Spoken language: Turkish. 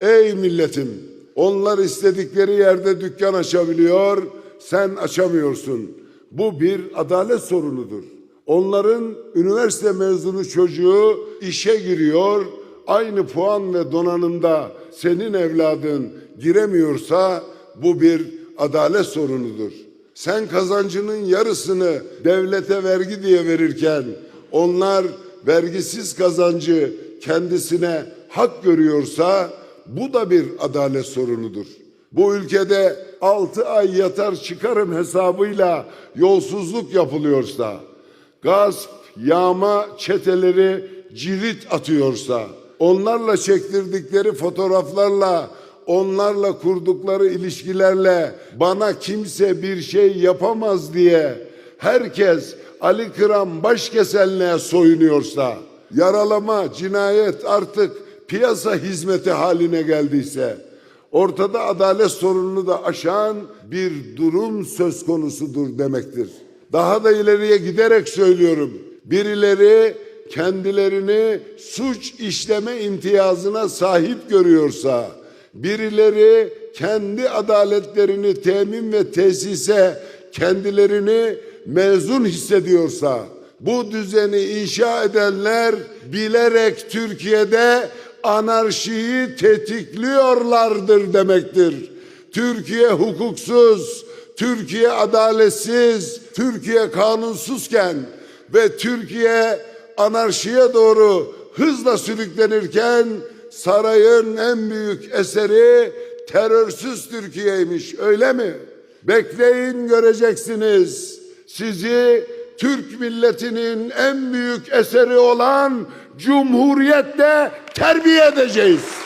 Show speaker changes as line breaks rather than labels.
Ey milletim! Onlar istedikleri yerde dükkan açabiliyor, sen açamıyorsun. Bu bir adalet sorunudur. Onların üniversite mezunu çocuğu işe giriyor, aynı puan ve donanımda senin evladın giremiyorsa bu bir adalet sorunudur. Sen kazancının yarısını devlete vergi diye verirken onlar vergisiz kazancı kendisine hak görüyorsa bu da bir adalet sorunudur. Bu ülkede altı ay yatar çıkarım hesabıyla yolsuzluk yapılıyorsa, gasp, yağma çeteleri cirit atıyorsa, onlarla çektirdikleri fotoğraflarla, onlarla kurdukları ilişkilerle bana kimse bir şey yapamaz diye herkes Ali Kıram Başkeselliğe soyunuyorsa, yaralama, cinayet artık piyasa hizmeti haline geldiyse, ortada adalet sorununu da aşan bir durum söz konusudur demektir. Daha da ileriye giderek söylüyorum. Birileri kendilerini suç işleme imtiyazına sahip görüyorsa, birileri kendi adaletlerini temin ve tesise kendilerini mezun hissediyorsa, bu düzeni inşa edenler bilerek Türkiye'de anarşiyi tetikliyorlardır demektir. Türkiye hukuksuz, Türkiye adaletsiz, Türkiye kanunsuzken ve Türkiye anarşiye doğru hızla sürüklenirken sarayın en büyük eseri terörsüz Türkiye'ymiş öyle mi? Bekleyin göreceksiniz. Sizi Türk milletinin en büyük eseri olan Cumhuriyet'te terbiye edeceğiz.